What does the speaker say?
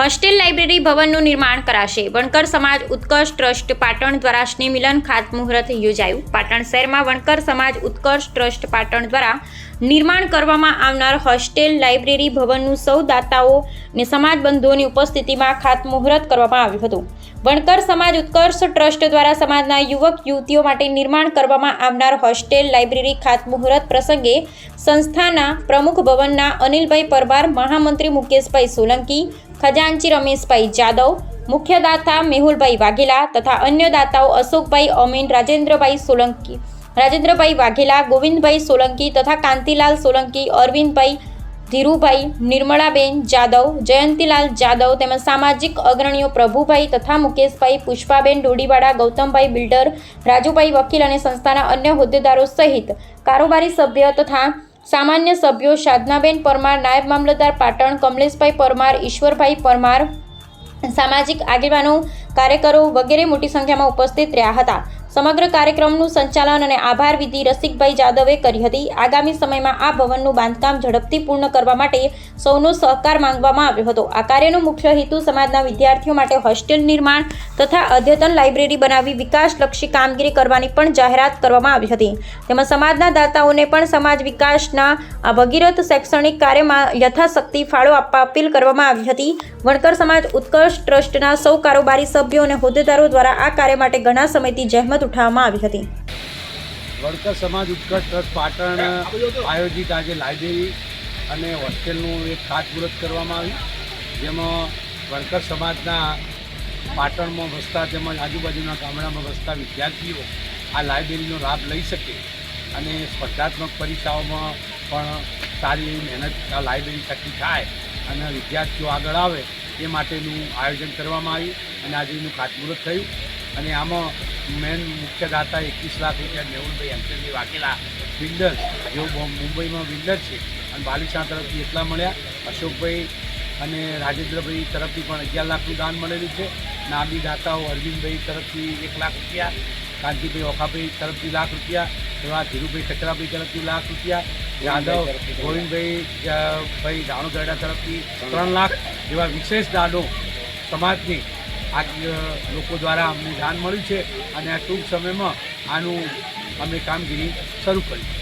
Hostel library ભવનનું નિર્માણ કરાશે. વણકર સમાજ ઉત્કર્ષ ટ્રસ્ટ પાટણ દ્વારા સ્નેહમિલન ખાતમુહૂર્ત યોજાયું. પાટણ શહેરમાં વણકર સમાજ ઉત્કર્ષ ટ્રસ્ટ પાટણ દ્વારા નિર્માણ કરવામાં આવનાર હોસ્ટેલ લાઇબ્રેરી ભવનનું સૌ દાતાઓ અને સમાજબંધુઓની ઉપસ્થિતિમાં ખાતમુહૂર્ત કરવામાં આવ્યું હતું. વણકર સમાજ ઉત્કર્ષ ટ્રસ્ટ દ્વારા સમાજના યુવક, યુવતીઓ માટે નિર્માણ કરવામાં આવનાર હોસ્ટેલ લાઇબ્રેરી ખાતમુહૂર્ત પ્રસંગે સંસ્થાના પ્રમુખ ભવનના અનિલભાઈ પરમાર, મહામંત્રી મુકેશભાઈ સોલંકી ખજાનચી રમેશભાઈ જાદવ મુખ્ય દાતા મેહુલભાઈ વાઘેલા તથા અન્ય દાતાઓ અશોકભાઈ, અમીન, રાજેન્દ્રભાઈ સોલંકી. રાજેન્દ્રભાઈ વાઘેલા, ગોવિંદભાઈ સોલંકી તથા કાંતિલાલ સોલંકી, અરવિંદભાઈ ધીરુભાઈ, નિર્મળાબેન જાદવ, જયંતિલાલ જાદવ તેમજ સામાજિક અગ્રણીઓ પ્રભુભાઈ તથા મુકેશભાઈ, પુષ્પાબેન ડોડીવાડા, ગૌતમભાઈ બિલ્ડર, રાજુભાઈ વકીલ અને સંસ્થાના અન્ય હોદ્દેદારો સહિત કારોબારી સભ્ય તથા સામાન્ય સભ્યો સાધનાબેન પરમાર, નાયબ મામલતદાર પાટણ, કમલેશભાઈ પરમાર, ઈશ્વરભાઈ પરમાર, સામાજિક આગેવાનો, કાર્યકરો વગેરે મોટી સંખ્યામાં ઉપસ્થિત રહ્યા હતા. સમગ્ર કાર્યક્રમનું સંચાલન અને આભાર વિધિ રસિકભાઈ જાદવે કરી હતી. આગામી સમયમાં આ ભવનનું બાંધકામ ઝડપથી પૂર્ણ કરવા માટે સૌનો સહકાર માંગવામાં આવ્યો હતો. આ કાર્યનો મુખ્ય હેતુ સમાજના વિદ્યાર્થીઓ માટે હોસ્ટેલ નિર્માણ તથા અદ્યતન લાઇબ્રેરી બનાવી વિકાસલક્ષી કામગીરી કરવાની પણ જાહેરાત કરવામાં આવી હતી. તેમજ સમાજના દાતાઓને પણ સમાજ વિકાસના આ ભગીરથ શૈક્ષણિક કાર્યમાં યથાશક્તિ ફાળો આપવા અપીલ કરવામાં આવી હતી. વણકર સમાજ ઉત્કર્ષ ટ્રસ્ટના સૌ કારોબારી સભ્યો અને હોદ્દેદારો દ્વારા આ કાર્ય માટે ઘણા સમયથી જહેમત ઉઠાવવામાં આવી હતી. વડકર સમાજ ઉત્કર્ષ ટ્રસ્ટ પાટણ આયોજિત આજે લાઇબ્રેરી અને હોસ્ટેલનું એક ખાતમુહૂર્ત કરવામાં આવ્યું, જેમાં વડકર સમાજના પાટણમાં વસતા તેમજ આજુબાજુના ગામડામાં વસતા વિદ્યાર્થીઓ આ લાઇબ્રેરીનો લાભ લઈ શકે અને સ્પર્ધાત્મક પરીક્ષાઓમાં પણ સારી એવી મહેનત આ લાઇબ્રેરી થકી થાય અને વિદ્યાર્થીઓ આગળ આવે એ માટેનું આયોજન કરવામાં આવ્યું અને આજે એનું ખાતમુહૂર્ત થયું. અને આમાં મેન મુખ્ય દાતા એકવીસ લાખ રૂપિયા મેહુલભાઈ એમસેલજી વાઘેલા બિલ્ડર જેઓ મુંબઈમાં બિલ્ડર છે. અને બાલિશા તરફથી એટલા મળ્યા. અશોકભાઈ અને રાજેન્દ્રભાઈ તરફથી પણ અગિયાર લાખનું દાન મળેલું છે. નામી દાતાઓ અરવિંદભાઈ તરફથી એક લાખ રૂપિયા કાંતિભાઈ ઓખાભાઈ તરફથી લાખ રૂપિયા એવા ધીરુભાઈ કચરાભાઈ તરફથી લાખ રૂપિયા યાદવ ગોવિંદભાઈ ભાઈ ભાઈ દાણોદરડા તરફથી ત્રણ લાખ એવા વિશેષ દાનો સમાજની આ લોકો દ્વારા અમને દાન મળ્યું છે અને આ ટૂંક સમયમાં આનું અમે કામગીરી શરૂ કરી